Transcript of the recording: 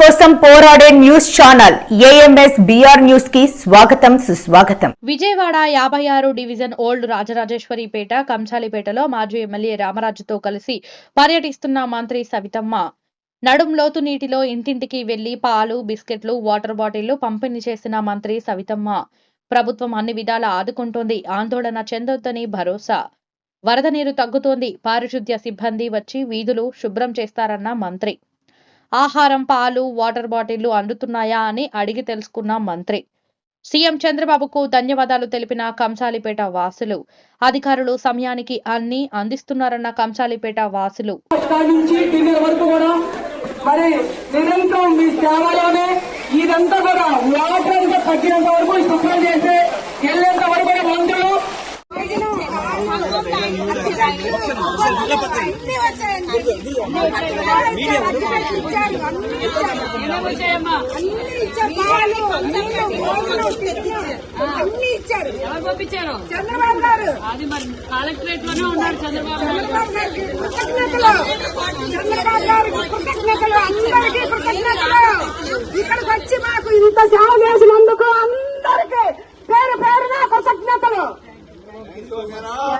కోసం పోరాడే news channel AMS BR న్యూస్కి స్వాగతం సుస్వాగతం. విజయవాడ యాభై ఆరు డివిజన్ ఓల్డ్ రాజరాజేశ్వరిపేట కంచాలిపేటలో మాజీ ఎమ్మెల్యే రామరాజుతో కలిసి పర్యటిస్తున్న మంత్రి సవితమ్మ. నడుం లోతు నీటిలో ఇంటింటికి వెళ్ళి పాలు బిస్కెట్లు వాటర్ బాటిళ్ళు పంపిణీ చేసిన మంత్రి సవితమ్మ. ప్రభుత్వం అన్ని విధాల ఆదుకుంటోంది. ఆందోళన చెందొద్దని భరోసా. వరద నీరు తగ్గుతోంది. పారిశుద్ధ్య సిబ్బంది వచ్చి వీధులు శుభ్రం చేస్తారన్న మంత్రి. ఆహారం పాలు వాటర్ బాటిళ్ళు అందుతున్నాయా అని అడిగి తెలుసుకున్న మంత్రి సీఎం చంద్రబాబుకు ధన్యవాదాలు తెలిపిన కంసాలిపేట వాసులు అధికారులు సమయానికి అన్ని అందిస్తున్నారన్న కంసాలిపేట వాసులు కాడి నుంచి డిన్నర్ వరకు కూడా మరి నిరంతరం మీ సేవలోనే ఇదంతా కూడా వాటర్ అంతా తగ్గినంత వరకు శుభ్రం చేసి వెళ్ళేంత వరకు కూడా మందులు అన్ని ఇచ్చారు. ఎవరు పంపించారు? చంద్రబాబు గారు అది మరి కలెక్టరేట్లోనే ఉన్నారు చంద్రబాబు నాయుడు.